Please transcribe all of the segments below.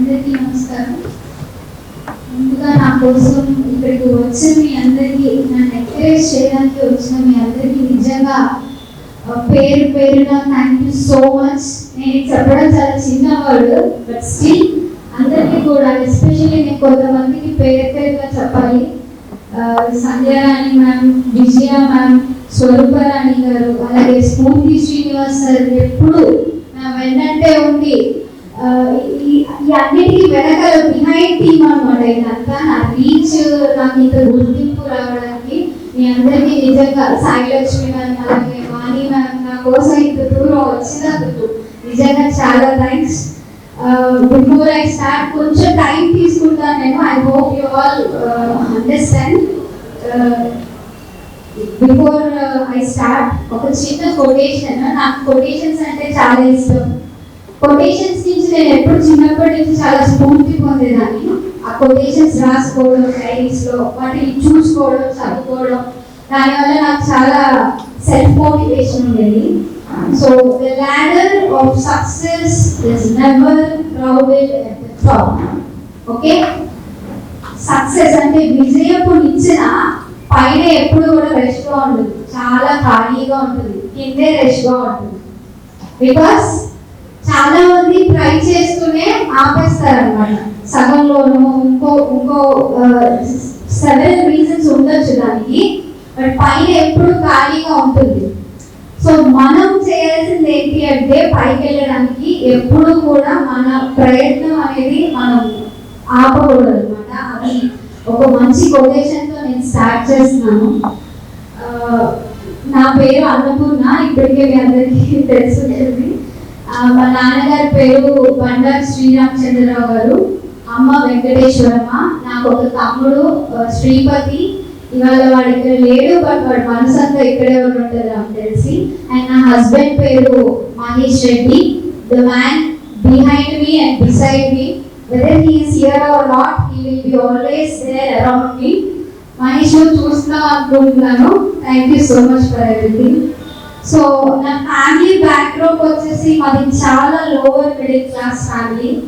అందరికీ నమస్కారం. ముందుగా నా కోసం ఇక్కడికి వచ్చిన మీ అందరికీ నన్ను ఎంకరేజ్ చేయడానికి వచ్చిన మీ అందరికీ నిజంగా పేరు పేరున థ్యాంక్ యూ సో మచ్ నేను చెప్పడం చాలా చిన్న వర్డ్ బట్ స్టిల్ అందరికీ కూడా ఎస్పెషల్లీ నేను కొంతమందికి పేరు పేరుగా చెప్పాలి. సంధ్యారాణి మ్యామ్ విజయ మ్యామ్ స్వరూపరాణి గారు అలాగే స్ఫూర్తి శ్రీనివాస్ సార్ ఎప్పుడు నా వెన్నంటే ఉండి ఈ అన్నిటికీ వెనకాల బిహైండ్ టీమ్ అనమాట ఇదంతా నా రీచ్ నాకు ఇంత గుర్తింపు రావడానికి మీ అందరికీ నిజంగా సాయి లక్ష్మి మ్యామ్ అలాగే వాణి మ్యామ్ నా కోసం ఇంత దూరం వచ్చినందుకు నిజంగా చాలా థ్యాంక్స్ బిఫోర్ ఐ స్టార్ట్ కొంచెం టైం తీసుకుంటాను నేను. I hope you all understand before I start ఒక చిన్న కొటేషన్ నాకు కొటేషన్స్ అంటే చాలా ఇష్టం. కొటేషన్స్ నుంచి నేను ఎప్పుడు చిన్నప్పటి నుంచి చాలా స్ఫూర్తి పొందేదాన్ని. ఆ కొటేషన్స్ రాసుకోవడం డైరీస్లో వాటిని చూసుకోవడం చదువుకోవడం దానివల్ల నాకు చాలా సెల్ఫ్ మోటివేషన్ ఉండేది. So the ladder of success is never crowded at the top okay success అంటే విజయపు నిచ్చిన పైన ఎప్పుడు కూడా రెస్ట్గా ఉంటుంది చాలా ఖాళీగా ఉంటుంది. కిందే రెస్ట్గా ఉంటుంది. బికాస్ చాలా మంది ట్రై చేస్తూనే ఆపేస్తారు అనమాట సగంలోనూ ఇంకో ఇంకో సెవెన్ రీజన్స్ ఉండొచ్చు దానికి బట్ పైన ఎప్పుడు ఖాళీగా ఉంటుంది. సో మనం చేయాల్సింది ఏంటి అంటే పైకి వెళ్ళడానికి ఎప్పుడు కూడా మన ప్రయత్నం అనేది మనం ఆపకూడదు అనమాట అది ఒక మంచి కొటేషన్తో నేను స్టార్ట్ చేస్తున్నాను. నా పేరు అన్నపూర్ణ ఇప్పటికే మీ అందరికీ తెలుసుంటుంది. మా నాన్నగారి పేరు బండారు శ్రీరామచంద్రరావు గారు. అమ్మ వెంకటేశ్వరమ్మ. నాకు ఒక తమ్ముడు శ్రీపతి. ఇవాళ వాడు ఇక్కడ లేడు బట్ వాడి మనసు అంతా ఇక్కడే ఉంటుంది నాకు తెలిసి. అండ్ నా హస్బెండ్ పేరు Mahesh Reddy. The man behind me and beside me. Whether he's here or not he will be always there around me Mahesh నువ్వు అనుకుంటున్నాను. Thank you so much for everything so నా family background వచ్చేసి మాది చాలా lower middle class family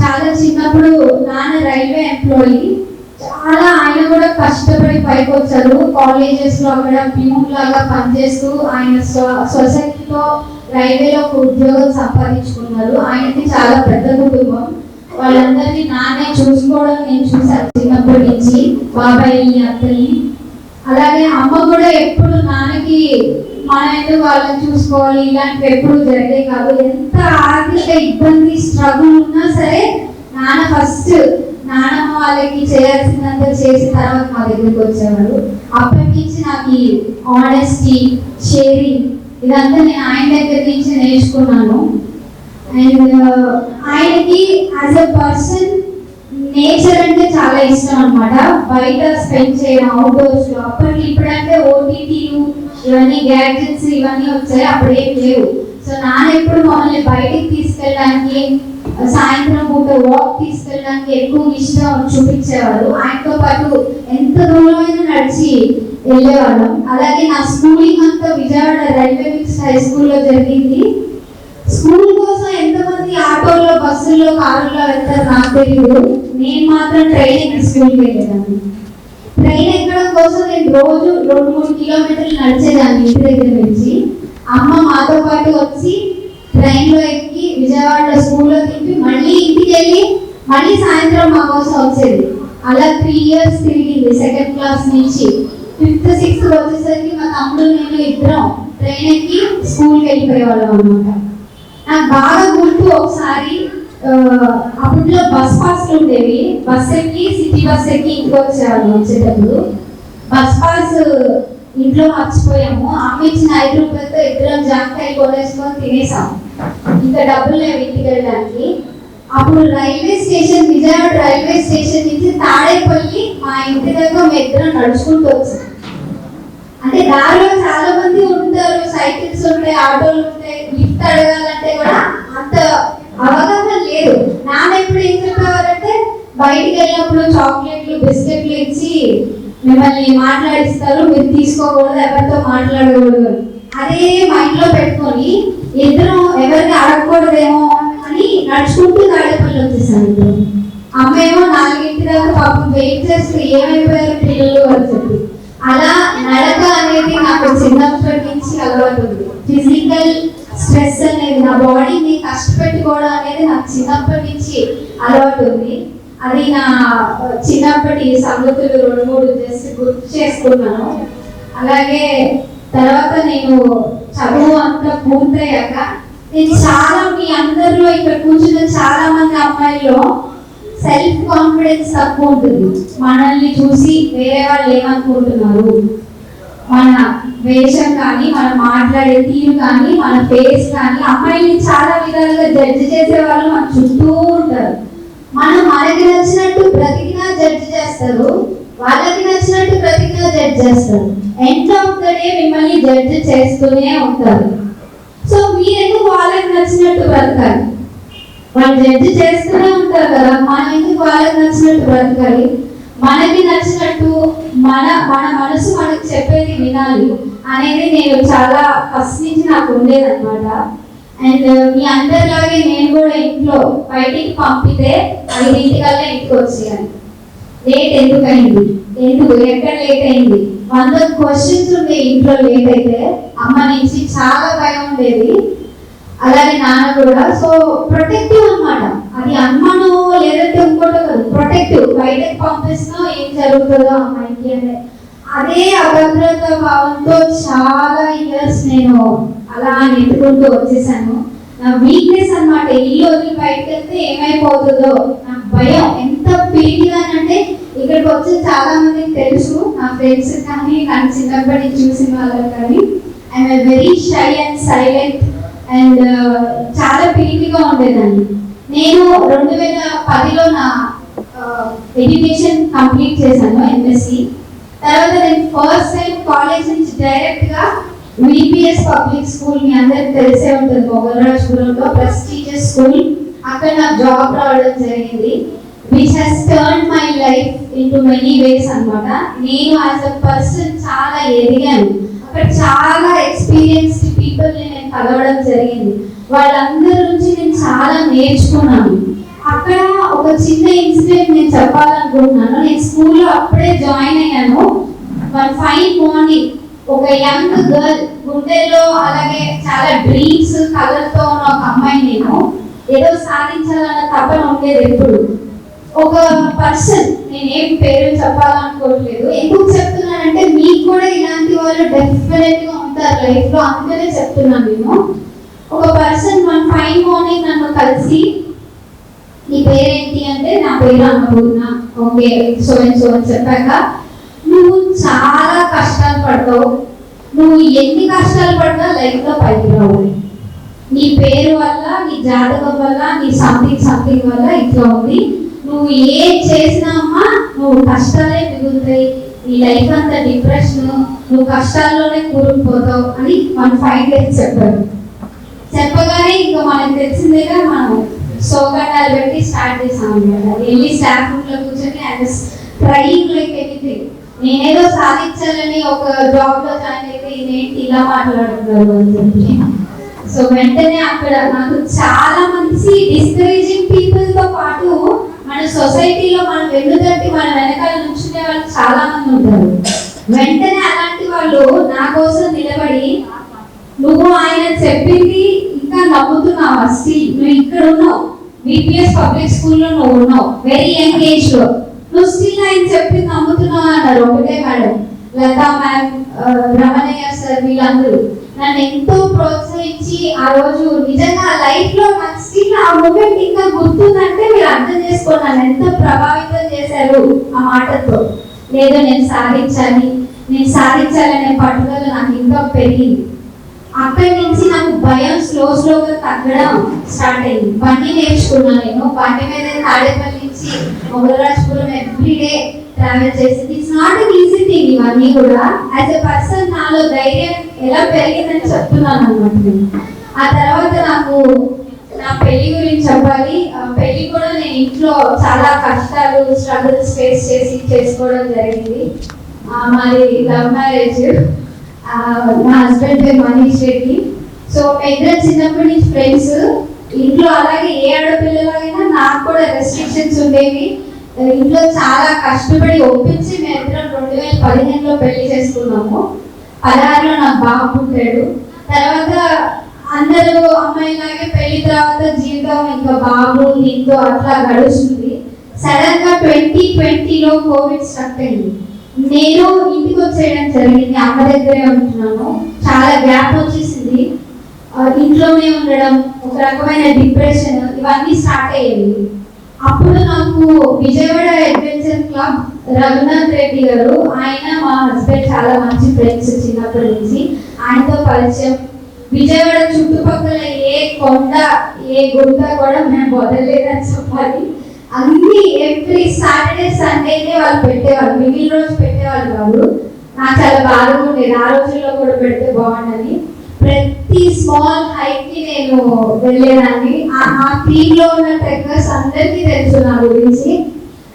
చాలా చిన్నప్పుడు నాన్న railway employee చాలా ఆయన కూడా కష్టపడి పైకి వచ్చారు కాలేజెస్లో అక్కడ ప్యూన్ లాగా పనిచేస్తూ ఆయన సొసైటీలో రైల్వేలో ఒక ఉద్యోగం సంపాదించుకున్నారు. ఆయనకి చాలా పెద్ద కుటుంబం. వాళ్ళందరినీ నాన్నే చూసుకోవడం నేను చూశాను చిన్నప్పటి నుంచి. బాబాయ్ అత్తని. అలాగే అమ్మ కూడా ఎప్పుడు నాన్నకి మన ఎందుకు వాళ్ళని చూసుకోవాలి ఇలాంటివి ఎప్పుడు జరిగే కాదు. ఎంత ఆర్థిక ఇబ్బంది స్ట్రగుల్ ఉన్నా సరే నాన్న ఫస్ట్ నాన్నమ్మ వాళ్ళకి చేయాల్సినంత చేసిన తర్వాత మా దగ్గరికి వచ్చేవారు. అప్పటి నుంచి నాకు ఈ ఆనెస్టీ షేరింగ్ ఇదంతా నేను ఆయన దగ్గర నుంచి నేర్చుకున్నాను. అండ్ uh, ఆయనకి యాజ్ అ పర్సన్ నేచర్ అంటే చాలా ఇష్టం అనమాట బయట స్పెండ్ చేయడం అవుట్డోర్స్ అప్పటికి ఇప్పుడంటే ఓటీటీలు ఇవన్నీ గ్యాడ్జెట్స్ ఇవన్నీ వచ్చాయి. అప్పుడు ఏం లేవు. సో నాన్న ఎప్పుడు మమ్మల్ని బయటికి తీసుకెళ్ళడానికి సాయంత్రం పూట వాక్ తీసుకెళ్ళడానికి ఎక్కువ ఇష్టం చూపించేవారు. ఆయనతో పాటు ఎంత దూరమైనా నడిచి వెళ్ళేవాళ్ళం. అలాగే నా స్కూలింగ్ అంతా విజయవాడ రైల్వే మిక్స్ హై స్కూల్లో జరిగింది. స్కూల్ కోసం ఎంతమంది ఆటోల్లో బస్సుల్లో కారుల్లో వెళ్తారు నాకు తెలియదు నేను మాత్రం ట్రైన్ స్కూల్కి వెళ్ళేదాన్ని. ట్రైన్ ఎక్కడం కోసం నేను రోజు రెండు మూడు కిలోమీటర్లు నడిచేదాన్ని ఇంటి దగ్గర నుంచి. అమ్మ మాతో పాటు వచ్చి ట్రైన్లో ఎక్కి విజయవాడలో స్కూల్లో తిప్పి మళ్ళీ ఇంటికి వెళ్ళి మళ్ళీ సాయంత్రం మా కోసం వచ్చేది. అలా త్రీ ఇయర్స్ తిరిగింది సెకండ్ క్లాస్ నుంచి. ఫిఫ్త్ సిక్స్త్ వచ్చేసరికి మా తమ్ముడు నేను ఇద్దరం ట్రైన్ ఎక్కి స్కూల్కి వెళ్ళిపోయేవాళ్ళం అనమాట నాకు బాగా గుర్తు ఒకసారి అప్పట్లో బస్ పాస్ ఉండేవి. బస్ ఎక్కి సిటీ బస్ ఎక్కి ఇంటికి వచ్చేవాళ్ళం వచ్చేటప్పుడు. బస్ పాస్ ఇంట్లో మర్చిపోయాము. అమ్మ ఇచ్చిన ఐదు రూపాయలతో ఇద్దరం జామకాయ కొనేసుకొని తినేసాం. ఇంకా డబ్బులు లేవు ఇంటికి వెళ్ళడానికి. అప్పుడు railway station Vijayawada railway station నుంచి తాడేపల్లి మా ఇంటి దగ్గర మేము నడుచుకుంటూ వచ్చాం. అంటే దారిలో చాలా మంది ఉంటారు. సైకిల్స్ ఉంటాయి ఆటోలు ఉంటాయి. లిఫ్ట్ అడగాలంటే కూడా అంత అవగాహన లేదు. నాన్న ఎప్పుడు ఏం చెప్పేవారంటే బయటికి వెళ్ళినప్పుడు చాక్లెట్లు బిస్కెట్లు ఇచ్చి మిమ్మల్ని మాట్లాడిస్తారు మీరు తీసుకోకూడదు ఎవరితో మాట్లాడకూడదు. అదే మైండ్లో పెట్టుకొని ఇద్దరం ఎవరిని అడగకూడదేమో అని నడుచుకుంటూ తాడేపల్లి వచ్చేసాను ఇప్పుడు దాకా పాపం వెయిట్ చేస్తూ ఏమైపోయారు పిల్లలు అని చెప్పి. అలా నడక అనేది నాకు చిన్నప్పటి నుంచి అలవాటు ఉంది. ఫిజికల్ స్ట్రెస్ అనేది నా బాడీని కష్టపెట్టుకోవడం అనేది నాకు చిన్నప్పటి నుంచి అలవాటు ఉంది. అది నా చిన్నప్పటి సంగతులు రెండు మూడు జస్ట్ గుర్తు చేసుకున్నాను. అలాగే తర్వాత నేను చదువు అంతా పూర్తయ్యాక నేను చాలా మీ అందరిలో ఇక్కడ కూర్చున్న చాలా మంది అమ్మాయిల్లో సెల్ఫ్ కాన్ఫిడెన్స్ తక్కువ ఉంటుంది. మనల్ని చూసి వేరే వాళ్ళు ఏమనుకుంటున్నారు? మన వేషం కానీ మనం మాట్లాడే తీరు కానీ మన ఫేస్ కానీ అమ్మాయిని చాలా విధాలుగా జడ్జి చేసే వాళ్ళు మన చుట్టూ ఉంటారు. మనం మనకి నచ్చినట్టు బ్రతికినా జడ్జి చేస్తారు వాళ్ళకి నచ్చినట్టు బ్రతికినా జడ్జి చేస్తారు. ఎంత ఆఫ్ మిమ్మల్ని జడ్జి చేస్తూనే ఉంటారు. సో మీరెందుకు వాళ్ళకి నచ్చినట్టు బ్రతకాలి? వాళ్ళు జడ్జి చేస్తూనే ఉంటారు కదా మనం ఎందుకు వాళ్ళకి నచ్చినట్టు బ్రతకాలి? మనకి నచ్చినట్టు మన మన మనసు మనకు చెప్పేది వినాలి. అనేది నేను చాలా ఫస్ట్ నుంచి నాకు ఉండేది అనమాట అండ్ uh, మీ అందరిలాగే నేను కూడా ఇంట్లో బయటికి పంపితే ఐదింటికల్లా ఇంటికి వచ్చేయాలి. లేట్ ఎందుకు అయింది ఎందుకు? ఎక్కడ లేట్ అయింది? వంద క్వశ్చన్స్ ఉండే ఇంట్లో లేట్ అయితే అమ్మ నుంచి చాలా భయం ఉండేది. అలాగే నాన్న కూడా. సో ప్రొటెక్టివ్ అన్నమాట. అది అమ్మను లేదంటే ఇంకోటో కాదు. ప్రొటెక్టివ్ బయటకు పంపిస్తున్నా ఏం జరుగుతుందో అమ్మాయికి అంటే అదే అభద్రత భావంతో చాలా ఇయర్స్ నేను అలా నెట్టుకుంటూ వచ్చేసాను. నా వీక్నెస్ అన్నమాట ఇల్లు వదిలి బయటకు వెళ్తే ఏమైపోతుందో నాకు భయం ఎంత పీడిగానంటే ఇక్కడికి వచ్చి చాలా మందికి తెలుసు నా ఫ్రెండ్స్ కానీ నన్ను చిన్నప్పటి చూసిన వాళ్ళకి కానీ. I'm very shy and silent and చాలా పీడిగా ఉండేదాన్ని. నేను రెండు వేల పదిలో నా uh, ఎడ్యుకేషన్ కంప్లీట్ చేశాను ఎంఎస్సి తర్వాత నేను ఫస్ట్ టైం కాలేజ్ నుంచి డైరెక్ట్గా విపిఎస్ పబ్లిక్ స్కూల్ మీ అందరికి తెలిసే ఉంటుంది మొగలరాజపురంలో ప్రెస్టీజియస్ స్కూల్ అక్కడ నాకు జాబ్ రావడం జరిగింది. Which has turn my life into many ways అనమాట నేను యాజ్ అ పర్సన్ చాలా ఎదిగాను. అక్కడ చాలా ఎక్స్పీరియన్స్డ్ పీపుల్ని నేను కలవడం జరిగింది. వాళ్ళందరి నుంచి నేను చాలా నేర్చుకున్నాను. అక్కడ ఒక చిన్న ఇన్సిడెంట్ నేను చెప్పాలనుకుంటున్నాను. నేను స్కూల్లో అప్పుడే జాయిన్ అయ్యాను. వన్ ఫైన్ మార్నింగ్ ఒక యంగ్ గర్ల్ గుండెల్లో అలాగే చాలా డ్రీమ్స్ కలర్తో ఉన్న ఒక అమ్మాయి నేను ఏదో సాధించాలన్న తపన ఉండేది ఎప్పుడు. ఒక పర్సన్ నేను ఏం పేరు చెప్పాలనుకోవట్లేదు. ఎందుకు చెప్తున్నానంటే మీకు కూడా ఇలాంటి వాళ్ళు డెఫినెట్గా ఉంటారు లైఫ్లో అందుకనే చెప్తున్నాను నేను. ఒక పర్సన్ మన ఫైన్ మార్నింగ్ నన్ను కలిసి నీ పేరేంటి అంటే నా పేరు Annapurna okay so and so అని చెప్పాక నువ్వు చాలా కష్టాలు పడతావు. నువ్వు ఎన్ని కష్టాలు పడినా లైఫ్లో పైకి రావు. నీ పేరు వల్ల నీ జాతకం వల్ల నీ సంథింగ్ సంథింగ్ వల్ల ఇట్లా ఉంది. నువ్వు ఏం చేసినామా నువ్వు కష్టాలే మిగులుతాయి. నీ లైఫ్ అంతా డిప్రెషన్. నువ్వు కష్టాల్లోనే కూరుకుపోతావు అని మన ఫైవ్ డేస్ చెప్పారు చెప్పగానే ఇంకా మనకు తెలిసిందేగా మనం సోగండాలు పెట్టి స్టార్ట్ చేసాం అనమాట వెళ్ళి స్టాఫ్ రూమ్లో కూర్చొని అండ్ ట్రైయింగ్ లైక్ ఎనీథింగ్ నేనేదో సాధించాలని ఒక జాబ్లో జాయిన్ అయితే ఇదేంటి? ఇలా మాట్లాడుతున్నారు అని చెప్పి సో వెంటనే అక్కడ నాకు చాలా మంచి డిస్కరేజింగ్ పీపుల్తో పాటు మన సొసైటీలో మనం వెన్నుదట్టి మన వెనకాల నుంచునే వాళ్ళు చాలా మంది ఉంటారు. వెంటనే అలాంటి వాళ్ళు నా కోసం నిలబడి నువ్వు ఆయన చెప్పింది ఇంకా నవ్వుతున్నావు? అస్సి నువ్వు ఇక్కడ ఉన్నావు. విపిఎస్ పబ్లిక్ స్కూల్లో నువ్వు ఉన్నావు. వెరీ యంగ్ ఏజ్లో నువ్వు స్టిల్ ఆయన చెప్పి నమ్ముతున్నావు అన్నారు ఒకటే madam Latha ma'am Ramanayya sir వీళ్ళందరూ. నన్ను ఎంతో ప్రోత్సహించి ఆ రోజు నిజంగా లైఫ్లో నాకు స్టిల్ ఆ మూమెంట్ ఇంకా గుర్తుందంటే మీరు అర్థం చేసుకోండి. నన్ను ఎంత ప్రభావితం చేశారు ఆ మాటతో. లేదో నేను సాధించాలి. నేను సాధించాలనే పట్టుదల నాకు ఇంకా పెరిగింది. అక్కడి నుంచి నాకు భయం స్లో స్లోగా తగ్గడం స్టార్ట్ అయింది. బండి నేర్చుకున్నాను నేను. బండి మీద తాడేపల్లి నుంచి మొగలరాజపురం ఎవ్రీడే ట్రావెల్ చేసింది. It's not an easy thing ఇవన్నీ కూడా. యాజ్ ఎ పర్సన్ నాలో ధైర్యం ఎలా పెరిగిందని చెప్తున్నాను అనమాట నేను. ఆ తర్వాత నాకు నా పెళ్ళి గురించి చెప్పాలి. ఆ పెళ్ళి కూడా నేను ఇంట్లో చాలా కష్టాలు స్ట్రగుల్స్ ఫేస్ చేసి చేసుకోవడం జరిగింది. మరి లవ్ మ్యారేజ్ నా మా హస్బెండ్ పేరు మనీష్ రెడ్డి. సో పెద్ద చిన్నప్పటి నుంచి ఫ్రెండ్స్ ఇంట్లో అలాగే ఏ ఆడపిల్లలైనా నాకు కూడా రెస్ట్రిక్షన్స్ ఉండేవి. ఇంట్లో చాలా కష్టపడి ఒప్పించి మేము రెండు వేల పదిహేనులో పెళ్ళి చేసుకున్నాము. పదహారులో నాకు బాబు పుట్టాడు. తర్వాత అందరూ అమ్మాయిలాగే పెళ్ళి తర్వాత జీవితం ఇంకా బాబు దీంతో అట్లా గడుస్తుంది. సడన్గా ట్వంటీ ట్వంటీలో కోవిడ్ స్టార్ట్ అయింది. నేను ఇంటికి వచ్చేయడం జరిగింది అమ్మ దగ్గరే ఉంటున్నాను. చాలా గ్యాప్ వచ్చేసింది. ఇంట్లోనే ఉండడం ఒక రకమైన డిప్రెషన్ ఇవన్నీ స్టార్ట్ అయ్యేవి అప్పుడు నాకు విజయవాడ అడ్వెంచర్ క్లబ్ రఘునాథ్ రెడ్డి గారు ఆయన మా హస్బెండ్ చాలా మంచి ఫ్రెండ్స్ చిన్నప్పటి నుంచి. ఆయనతో పరిచయం. విజయవాడ చుట్టుపక్కల ఏ కొండ ఏ గుంట కూడా మేము వదలలేదని చెప్పాలి. అన్ని ఎవ్రీ సండే అయితే వాళ్ళు పెట్టేవాళ్ళు. మిగిలిన రోజు పెట్టేవాళ్ళు కాదు నాకు చాలా బాగా ఉండేది ఆ రోజుల్లో కూడా పెడితే బాగుండని. ప్రతి స్మాల్ హైట్కి నేను వెళ్ళేదాన్ని. ఆ- టీమ్లో ఉన్న ట్రెక్కర్స్ అందరికీ తెలుసు నా గురించి.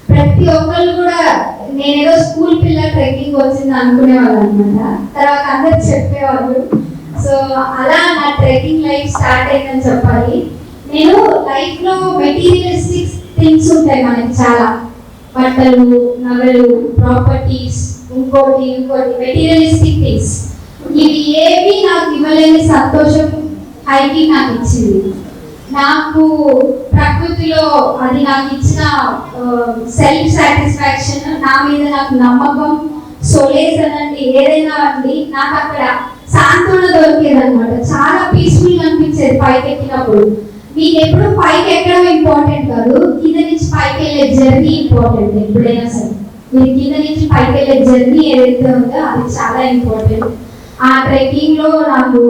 ప్రతి ఒక్కళ్ళు కూడా నేనేదో స్కూల్ పిల్ల ట్రెక్కింగ్ వచ్చింది అనుకునేవాళ్ళు అనమాట తర్వాత అందరు చెప్పేవాళ్ళు. సో అలా నా ట్రెక్కింగ్ లైఫ్ స్టార్ట్ అయిందని చెప్పాలి. నేను లైఫ్లో మెటీరియలిస్టిక్ థింగ్స్ ఉంటాయి మనకి చాలా. బట్టలు నగలు ప్రాపర్టీస్ ఇంకోటి ఇంకోటి మెటీరియలిస్టిక్ థింగ్స్ ఇవి ఏవి నాకు ఇవ్వలేని సంతోషం హైకింగ్ నాకు ఇచ్చింది. నాకు ప్రకృతిలో అది నాకు ఇచ్చిన సెల్ఫ్ సాటిస్ఫాక్షన్ నా మీద నాకు నమ్మకం సొలేస్ అనండి ఏదైనా అండి నాకు అక్కడ సాంత్వన దొరికేది అనమాట చాలా పీస్ఫుల్ అనిపించేది పైకి ఎక్కినప్పుడు మీకు ఎప్పుడు పైకి ఎక్కడం ఇంపార్టెంట్ కాదు. కింద నుంచి పైకి వెళ్ళే జర్నీ ఇంపార్టెంట్ ఎప్పుడైనా సరే. మీరు కింద నుంచి పైకి వెళ్ళే జర్నీ ఏదైతే ఉందో అది చాలా ఇంపార్టెంట్ ఆ ట్రెక్కింగ్లో నాకు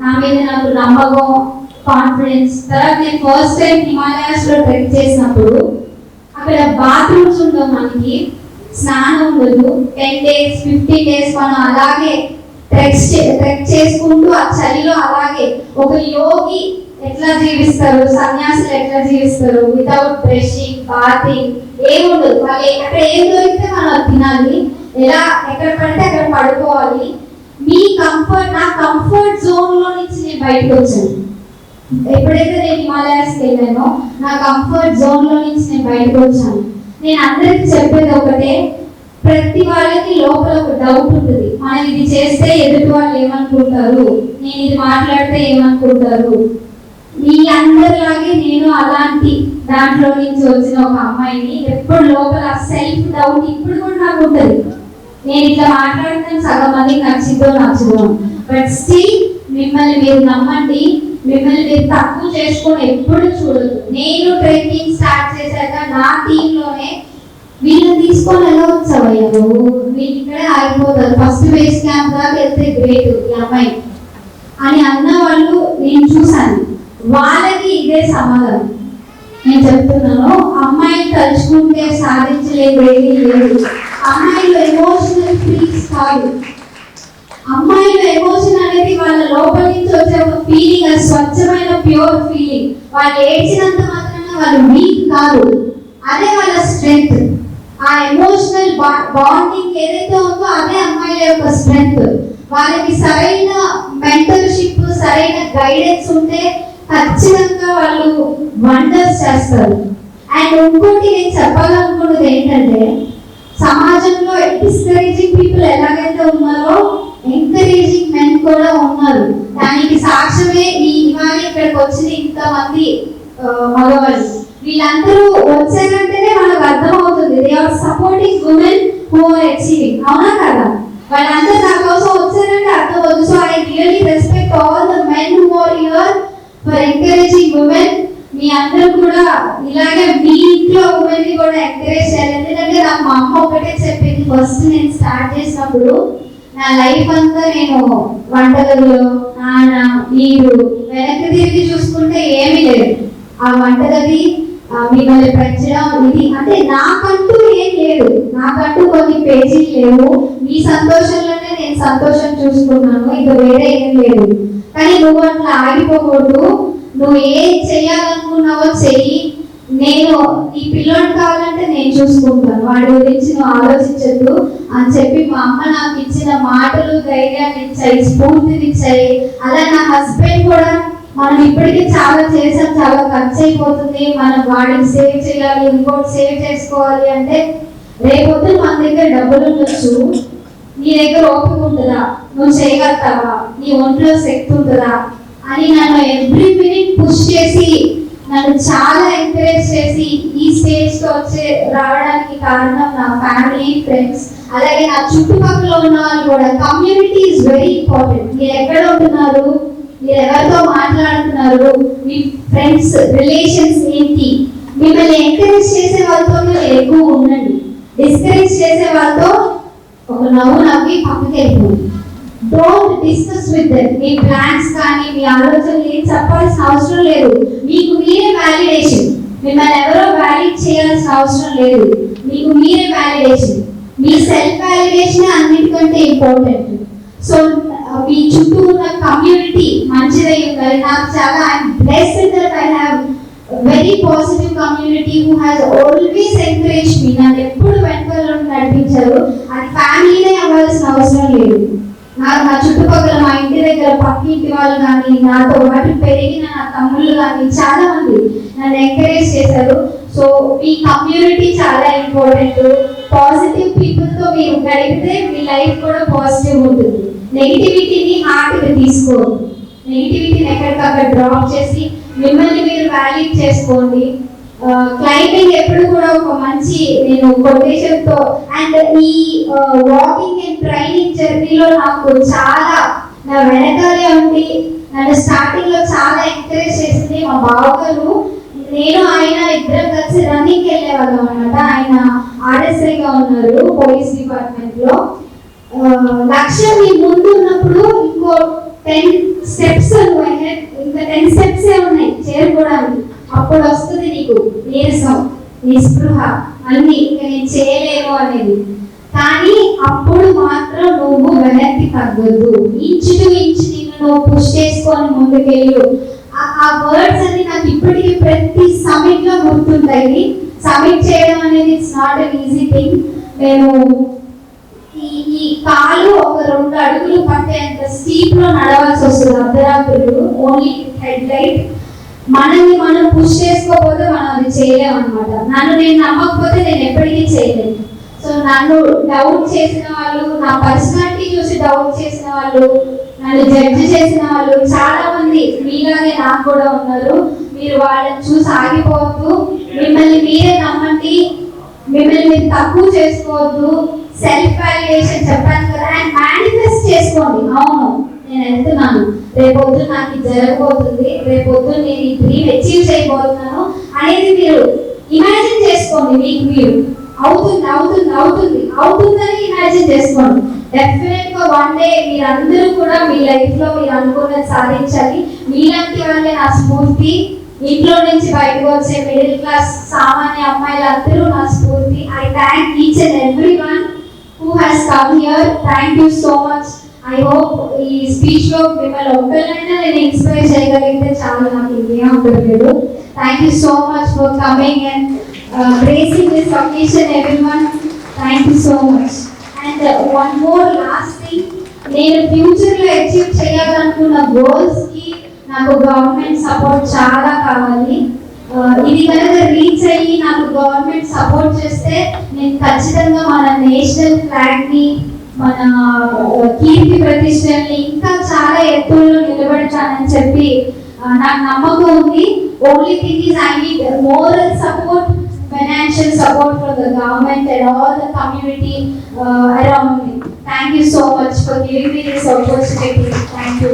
నా మీద నాకు నమ్మకం కాన్ఫిడెన్స్ తర్వాత నేను ఫస్ట్ టైం హిమాలయాస్లో ట్రెక్ చేసినప్పుడు అక్కడ బాత్రూమ్స్ ఉండవు మనకి. స్నానం ఉండదు. టెన్ డేస్ ఫిఫ్టీన్ డేస్ మనం అలాగే ట్రెక్ ట్రెక్ చేసుకుంటూ ఆ చలిలో అలాగే ఒక యోగి ఎట్లా జీవిస్తారు? సన్యాసులు ఎట్లా జీవిస్తారు? వితౌట్ బ్రషింగ్ బాతింగ్ ఏముండదు. వాళ్ళు అక్కడ ఏం దొరికితే మనం తినాలి. ఎలా ఎక్కడ పడితే అక్కడ పడుకోవాలి. మీ కంఫర్ట్ నా కంఫర్ట్ జోన్లో నుంచి నేను బయటకు వచ్చాను. ఎప్పుడైతే నేను హిమాలయాస్కి వెళ్ళానో నా కంఫర్ట్ జోన్లో నుంచి నేను బయటకు వచ్చాను. నేను అందరికి చెప్పేది ఒకటే ప్రతి వాళ్ళకి లోపల ఒక డౌట్ ఉంటుంది. మనం ఇది చేస్తే ఎదుటి వాళ్ళు ఏమనుకుంటారు? నేను ఇది మాట్లాడితే ఏమనుకుంటారు? మీ అందరిలాగే నేను అలాంటి దాంట్లో నుంచి వచ్చిన ఒక అమ్మాయిని ఎప్పుడు లోపల సెల్ఫ్ డౌట్ ఇప్పుడు కూడా నాకు ఉంటుంది. నేను ఇట్లా మాట్లాడితే సగం మందికి నచ్చిందో నచ్చదో. బట్ స్టిల్ మిమ్మల్ని మీరు నమ్మండి. మిమ్మల్ని మీరు తక్కువ చేసుకొని ఎప్పుడు చూడదు నేను ట్రెక్కింగ్ స్టార్ట్ చేశాక నా టీంలోనే వీళ్ళని తీసుకొని ఎలా వచ్చావయ్యా నువ్వు వీళ్ళు ఇక్కడే ఆగిపోతారు. ఫస్ట్ బేస్ క్యాంప్ దాకా వెళ్తే గ్రేట్ ఈ అమ్మాయి. అని అన్న వాళ్ళు నేను చూశాను. వాళ్ళకి ఇదే సమాధానం. నేను చెప్తున్నాను అమ్మాయిని తలుచుకుంటే సాధించలేదు లేదు. అమ్మాయిలు ఎమోషనల్ ఫీలింగ్స్ కాదు. అమ్మాయిల ఎమోషన్ అనేది వాళ్ళ లోపల నుంచి వచ్చే ఒక ఫీలింగ్ అది స్వచ్ఛమైన ప్యూర్ ఫీలింగ్ వాళ్ళు ఏడ్చినంత మాత్రాన వాళ్ళు వీక్ కాదు. అదే వాళ్ళ స్ట్రెంగ్త్ ఆ ఎమోషనల్ బాండింగ్ ఏదైతే ఉందో అదే అమ్మాయిల యొక్క స్ట్రెంగ్త్ వాళ్ళకి సరైన మెంటర్షిప్ సరైన గైడెన్స్ ఉంటే ఖచ్చితంగా వాళ్ళు వండర్స్ చేస్తారు. అండ్ ఇంకోటి నేను చెప్పాలనుకున్నది ఏంటంటే సమాజంలో డిస్కరేజింగ్ పీపుల్ ఎలాగైతే ఉన్నారో ఎంకరేజింగ్ మెన్ కూడా ఉన్నారు. దానికి సాక్ష్యమే ఈ ఇవాళ ఇక్కడికి వచ్చిన ఇంతమంది ఆ, మగవాళ్ళు. వీళ్ళందరూ వచ్చారంటేనే మనకు అర్థమవుతుంది. They are supporting women who are achieving అవునా కదా? వాళ్ళందరూ నా కోసం వచ్చారంటే అర్థమవుతుంది so I really respect all the men who are your for encouraging women మీ అందరూ కూడా ఇలాగే మీ ఇంట్లో ఉమెన్ని కూడా ఎంకరేజ్ చేయాలి. ఎందుకంటే నాకు మా అమ్మ ఒకటే చెప్పింది ఫస్ట్ నేను స్టార్ట్ చేసినప్పుడు నా లైఫ్ అంతా నేను వంటగదిలో నాన్న మీరు వెనక్కి తిరిగి చూసుకుంటే ఏమీ లేదు. ఆ వంటగది మిమ్మల్ని పెంచడం ఇది. అంటే నాకంటూ ఏం లేదు. నాకంటూ కొన్ని పేజీలు లేవు. మీ సంతోషంలోనే నేను సంతోషం చూసుకున్నాను. ఇంకా వేరే ఏం లేదు. కానీ నువ్వు అట్లా ఆగిపోకూడదు. నువ్వు ఏం చేయాలనుకున్నావో చెయ్యి. నేను ఈ పిల్లోడు కావాలంటే నేను చూసుకుంటాను. వాడి గురించి నువ్వు ఆలోచించద్దు. అని చెప్పి మా అమ్మ నాకు ఇచ్చిన మాటలు ధైర్యాన్ని ఇచ్చాయి స్ఫూర్తిని ఇచ్చాయి. అలా నా హస్బెండ్ కూడా మనం ఇప్పటికే చాలా చేసాం చాలా ఖర్చు అయిపోతుంది. మనం వాడిని సేవ్ చేయాలి ఇంకోటి సేవ్ చేసుకోవాలి అంటే రేపొద్దు మన దగ్గర డబ్బులు ఉండొచ్చు. నీ దగ్గర ఓపిక ఉంటుందా నువ్వు చేయగలుగుతావా? నీ ఒంట్లో శక్తి ఉంటుందా? అని నన్ను ఎవ్రీ మినిట్ పుష్ చేసి నన్ను చాలా ఎంకరేజ్ చేసి ఈ స్టేజ్ వచ్చే రావడానికి కారణం నా ఫ్యామిలీ ఫ్రెండ్స్ అలాగే నా చుట్టుపక్కల ఉన్న వాళ్ళు కూడా. కమ్యూనిటీ ఇస్ వెరీ ఇంపార్టెంట్ మీరు ఎక్కడ ఉంటున్నారు? మీరు ఎవరితో మాట్లాడుతున్నారు? మీ ఫ్రెండ్స్ రిలేషన్స్ ఏంటి? మిమ్మల్ని ఎంకరేజ్ చేసే వాళ్ళతో మీరు ఎక్కువ ఉండండి. డిస్కరేజ్ చేసే వాళ్ళతో ఒక నవ్వు నవ్వి పక్కకి వెళ్ళిపోయింది డోంట్ డిస్కస్ విత్ దట్ మీ ప్లాన్స్ కానీ మీ ఆలోచనలు ఏం చెప్పాల్సిన అవసరం లేదు. మీకు మీరే వ్యాలిడేషన్ మిమ్మల్ని ఎవరో వ్యాలిడ్ చేయాల్సిన అవసరం లేదు. మీకు మీరే వ్యాలిడేషన్ మీ సెల్ఫ్ వ్యాలిడేషన్ అన్నిటికంటే ఇంపార్టెంట్ సో uh, మీ చుట్టూ ఉన్న కమ్యూనిటీ మంచిదై ఉండాలి నాకు చాలా I'm blessed that I have very positive community who has always encourage me నన్ను ఎప్పుడు వెనకాల నడిపించారు. అది ఫ్యామిలీనే అవ్వాల్సిన అవసరం లేదు. నాకు నా చుట్టుపక్కల మా ఇంటి దగ్గర పక్కింటి వాళ్ళు కానీ నాతో పాటు పెరిగిన నా తమ్ముళ్ళు కానీ చాలా మంది నన్ను ఎంకరేజ్ చేశారు. సో మీ కమ్యూనిటీ చాలా ఇంపార్టెంట్ పాజిటివ్ పీపుల్తో మీరు గడిపితే మీ లైఫ్ కూడా పాజిటివ్ ఉంటుంది. నెగిటివిటీని హార్ట్గా తీసుకోవద్దు నెగిటివిటీని ఎక్కడికక్కడ డ్రాప్ చేసి మిమ్మల్ని మీరు వ్యాలిడ్ చేసుకోండి. క్లైంబింగ్ ఎప్పుడు కూడా ఒక మంచి నేను కొటేషన్తో అండ్ ఈ వాకింగ్ అండ్ ట్రైనింగ్ జర్నీలో నాకు చాలా నా వెనకాలే ఉండి నన్ను స్టార్టింగ్లో చాలా ఎంకరేజ్ చేసింది మా బావగారు. నేను ఆయన ఇద్దరం కలిసి రన్నింగ్ వెళ్ళేవాళ్ళం అనమాట ఆయన ఆర్ఎస్ఐగా ఉన్నారు పోలీస్ డిపార్ట్మెంట్లో. లక్ష్యం మీ ముందు ఉన్నప్పుడు ఇంకో టెన్ స్టెప్స్ ఇంకా టెన్ స్టెప్స్ ఉన్నాయి. చేరుకోవడానికి అప్పుడు వస్తుంది నీకు నీరసం నిస్పృహ అన్ని ఇంకా నేను చేయలేము అనేది. కానీ అప్పుడు మాత్రం నువ్వు వెనక్కి తగ్గొద్దు. ఇంచు టు ఇంచు నిన్ను నువ్వు పుష్ చేసుకొని ముందుకెళ్ళు. ఆ- ఆ వర్డ్స్ అన్ని నాకు ఇప్పటికీ ప్రతి సమిట్లో గుర్తుంటాయి. సమిట్ చేయడం అనేది it's not an easy thing మేము ఈ ఈ కాలు ఒక రెండు అడుగులు పట్టేంత స్టీప్లో నడవాల్సి వస్తుంది. అర్ధరాత్రులు ఓన్లీ హెడ్ లైట్ మనల్ని మనం పుష్ చేసుకోకపోతే మనం అది చేయలేం అనమాట నన్ను నేను నమ్మకపోతే నేను ఎప్పటికీ చేయలేను. సో నన్ను డౌట్ చేసిన వాళ్ళు నా పర్సనాలిటీ చూసి డౌట్ చేసిన వాళ్ళు నన్ను జడ్జ్ చేసిన వాళ్ళు చాలా మంది మీలాగే నాకు కూడా ఉన్నారు. మీరు వాళ్ళని చూసి ఆగిపోవద్దు. మిమ్మల్ని మీరే నమ్మండి. మిమ్మల్ని మీరు తక్కువ చేసుకోవద్దు. సెల్ఫ్ వాల్యుయేషన్ చెప్పాను కదా. అండ్ మేనిఫెస్ట్ చేసుకోండి. అవును. నేను వెళ్తున్నాను రేపొద్దు నాకు ఇది జరగబోతుంది. రేపొద్దు నేను ఈ డ్రీమ్ అచీవ్ చేయబోతున్నాను అనేది మీరు ఇమాజిన్ చేసుకోండి మీకు మీరు. అవుతుంది అవుతుంది అవుతుంది. అవుతుందని ఇమాజిన్ చేసుకోండి. డెఫినెట్గా వన్ డే మీరందరూ కూడా మీ లైఫ్లో మీరు అనుకున్నది సాధించాలి. మీలాంటి వాళ్ళే నా స్ఫూర్తి. ఇంట్లో నుంచి బయటకు వచ్చే మిడిల్ క్లాస్ సామాన్య అమ్మాయిలందరూ నా స్ఫూర్తి. I thank each and every one who has come here thank you so much I hope ఈ స్పీచ్లో మిమ్మల్ని ఒక్కరినైనా నేను ఇన్స్పైర్ చేయగలిగితే చాలా నాకు ఇంకేం ఉంటుంది thank you so much for coming and bracing this occasion every one thank you so much and one more last thing నేను ఫ్యూచర్లో అచీవ్ చేయాలనుకున్న గోల్స్కి నాకు గవర్నమెంట్ సపోర్ట్ చాలా కావాలి. Uh, ఇది కనుక రీచ్ అయ్యి నాకు గవర్నమెంట్ సపోర్ట్ చేస్తే నేను ఖచ్చితంగా మన నేషనల్ ఫ్లాగ్ని మన కీర్తి ప్రతిష్టల్ని ఇంకా చాలా ఎత్తుల్లో నిలబడతానని చెప్పి నాకు నమ్మకం ఉంది. Only thing is I need more support financial support for the government and all the community around me thank you so much for giving me this opportunity thank you